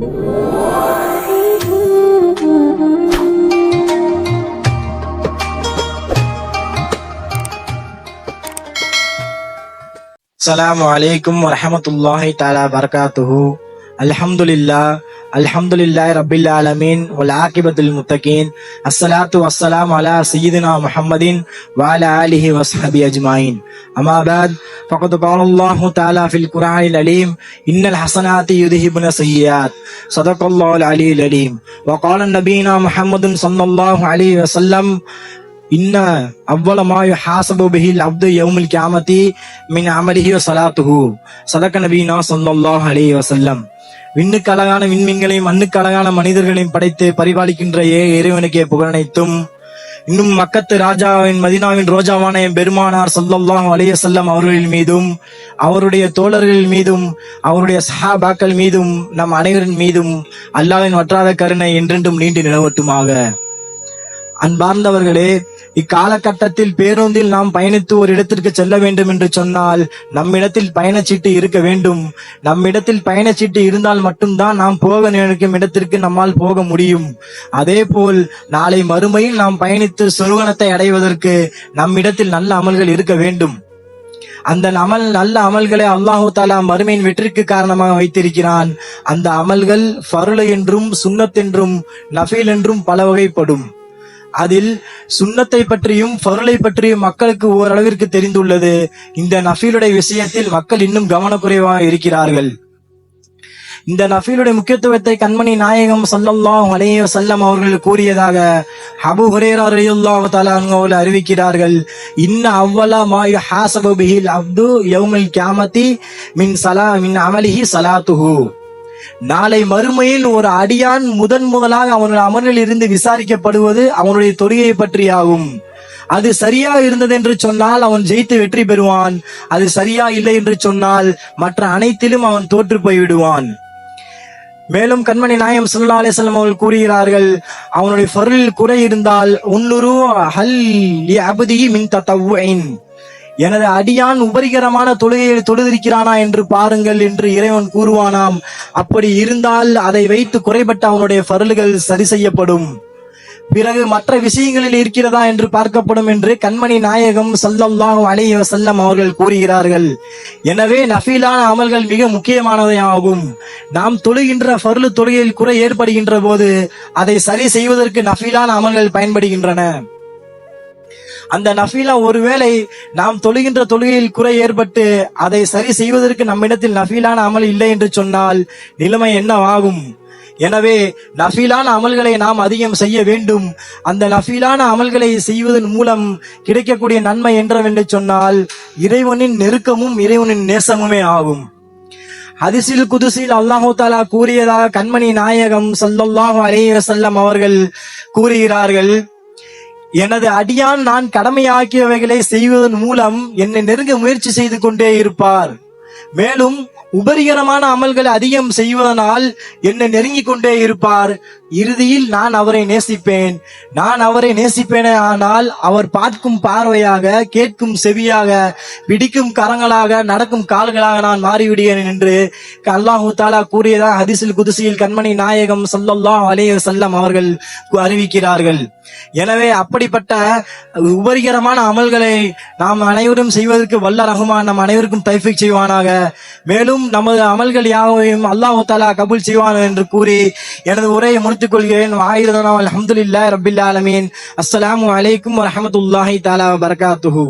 السلام عليكم ورحمة الله تعالى وبركاته. الحمد لله. الحمد لله رب العالمين والعاقبة للمتقين. الصلاة والسلام على سيدنا محمد وعلى آله وصحبه أجمعين. أما بعد فقد قال الله تعالى في القرآن العليم إن الحسنات يذهبن السيئات صدق الله العلي العليم وقال نبينا محمد صلى الله عليه وسلم இன்ன அவ்வள மாயு ஹாசபு பிஹில் அப்து யவுமில் கியாமதி மின் அமலிஹி சலாத்துஹு சதக்க நபீனா ஸல்லல்லாஹு அலைஹி வஸல்லம் விண்ணுக்கு அழகான விண்மீன்களையும் மண்ணுக்கு அழகான மனிதர்களையும் படைத்து பரிபாலிக்கின்ற ஏ இறைவனுக்கே புகழனைத்தும் இன்னும் மக்கத்து ராஜாவின் மதினாவின் ரோஜாவான என் பெருமானார் ஸல்லல்லாஹு அலைஹி செல்லம் அவர்களின் மீதும் அவருடைய தோழர்கள் மீதும் அவருடைய சஹாபாக்கள் மீதும் நம் அனைவரின் மீதும் அல்லாவின் வற்றாத கருணை என்றென்றும் நீண்டு நிலவட்டுமாக. அன்பார்ந்தவர்களே இக்காலகட்டத்தில் பேருந்தில் நாம் பயணித்து ஒரு இடத்திற்கு செல்ல வேண்டும் என்று சொன்னால் நம்மிடத்தில் பயணச்சீட்டு இருக்க வேண்டும். நம்மிடத்தில் பயணச்சீட்டு இருந்தால் மட்டும்தான் நாம் போக நினைக்கும் இடத்திற்கு நம்மால் போக முடியும். அதே போல் நாளை மறுமையில் நாம் பயணித்து சொருகணத்தை அடைவதற்கு நம்மிடத்தில் நல்ல அமல்கள் இருக்க வேண்டும். அந்த அமல் நல்ல அமல்களை அல்லாஹு தாலா மறுமையின் வெற்றிக்கு காரணமாக வைத்திருக்கிறான். அந்த அமல்கள் ஃபருளை என்றும் சுண்ணத் என்றும் நஃபீல் என்றும் பல வகைப்படும் அதில் சுண்ணத்தை பற்றியும் பொருளை பற்றியும் மக்களுக்கு ஓரளவிற்கு தெரிந்துள்ளது. இந்த நஃபீலுடைய விஷயத்தில் மக்கள் இன்னும் கவனக்குறைவாக இருக்கிறார்கள். இந்த நஃபீலுடைய முக்கியத்துவத்தை கண்மணி நாயகம் சல்லல்லாஹ் அலைஹி சல்லம் அவர்கள் கூறியதாக அபு ஹுரேரா ரலியல்லாஹு அவர்கள் அறிவிக்கிறார்கள். இன்ன அவ்வளா மா ஹாசபு பிஹில் அப்து யௌமில் கியாமத்தி மின் சலா மின் அமலிஹி சலாத்துஹூ. நாளை மறுமையில் ஒரு அடியான் முதன் முதலாக அவனுடைய அமரில் இருந்து விசாரிக்கப்படுவது அவனுடைய தொழுகையை பற்றியாகும். அது சரியா இருந்தது என்று சொன்னால் அவன் ஜெயித்து வெற்றி பெறுவான். அது சரியா இல்லை என்று சொன்னால் மற்ற அனைத்திலும் அவன் தோற்று போய்விடுவான். மேலும் கண்மணி நாயம் சுல்லா அலிஸ்லாம் அவர்கள் கூறுகிறார்கள் அவனுடைய பொருளில் குறை இருந்தால் உன்னுரு ஹல் அபதி மின் தத்தவுன் எனது அடியான் உபரிகரமான தொழுகையில் தொழுதிருக்கிறானா என்று பாருங்கள் என்று இறைவன் கூறுவானாம். அப்படி இருந்தால் அதை வைத்து குறைபட்ட அவனுடைய பருள்கள் சரி செய்யப்படும். பிறகு மற்ற விஷயங்களில் இருக்கிறதா என்று பார்க்கப்படும் என்று கண்மணி நாயகம் ஸல்லல்லாஹு அலைஹி வஸல்லம் அவர்கள் கூறுகிறார்கள். எனவே நஃபீலான அமல்கள் மிக முக்கியமானவையாகும். நாம் தொழுகின்ற ஃபர்லு தொழுகையில் குறை ஏற்படுகின்ற போது அதை சரி செய்வதற்கு நஃபீலான அமல்கள் பயன்படுகின்றன. அந்த நஃபீலா ஒருவேளை நாம் தொழுகின்ற தொழுகையில் குறை ஏற்பட்டு அதை சரி செய்வதற்கு நம்மிடத்தில் நஃபீலான அமல் இல்லை என்று சொன்னால் நிலைமை என்னவாகும்? எனவே நஃபீலான அமல்களை நாம் அதிகம் செய்ய வேண்டும். அந்த நஃபீலான அமல்களை செய்வதன் மூலம் கிடைக்கக்கூடிய நன்மை என்றவென்று சொன்னால் இறைவனின் நெருக்கமும் இறைவனின் நேசமுமே ஆகும். ஹதிசில் குதுசில் அல்லாஹு தாலா கூறியதாக கண்மணி நாயகம் சல்லாஹு அலைஹி அவர்கள் கூறுகிறார்கள் எனது அடியான் நான் கடமையாக்கியவைகளை செய்வதன் மூலம் என்னை நெருங்க முயற்சி செய்து கொண்டே இருப்பார். மேலும் உபரிகரமான அமல்களை அதிகம் செய்வதனால் என்னை நெருங்கிக் கொண்டே இருப்பார். இறுதியில் நான் அவரை நேசிப்பேன். நான் அவரை நேசிப்பேனே ஆனால் அவர் பார்க்கும் பார்வையாக கேட்கும் செவியாக பிடிக்கும் கரங்களாக நடக்கும் கால்களாக நான் மாறிவிடுகிறேன் என்று அல்லாஹு தாலா கூறியதாக ஹதிசில் குதிசியில் கண்மணி நாயகம் ஸல்லல்லாஹு அலைஹி செல்லம் அவர்கள் அறிவிக்கிறார்கள். எனவே அப்படிப்பட்ட உபரிகரமான அமல்களை நாம் அனைவரும் செய்வதற்கு வல்ல ரஹ்மான் நம் அனைவருக்கும் தைஃபிக் செய்வானாக. மேலும் நமது அமல்கள் யாவையும் அல்லாஹு தாலா கபூல் செய்வான் என்று கூறி எனது உரையை முடித்துக் கொள்கிறேன். ஆயிரதனா அல்ஹம்துலில்லாஹி ரப்பில் ஆலமீன். அஸ்ஸலாமு அலைக்கும் வரஹ்மத்துல்லாஹி தஆலா வபரகாத்துஹு.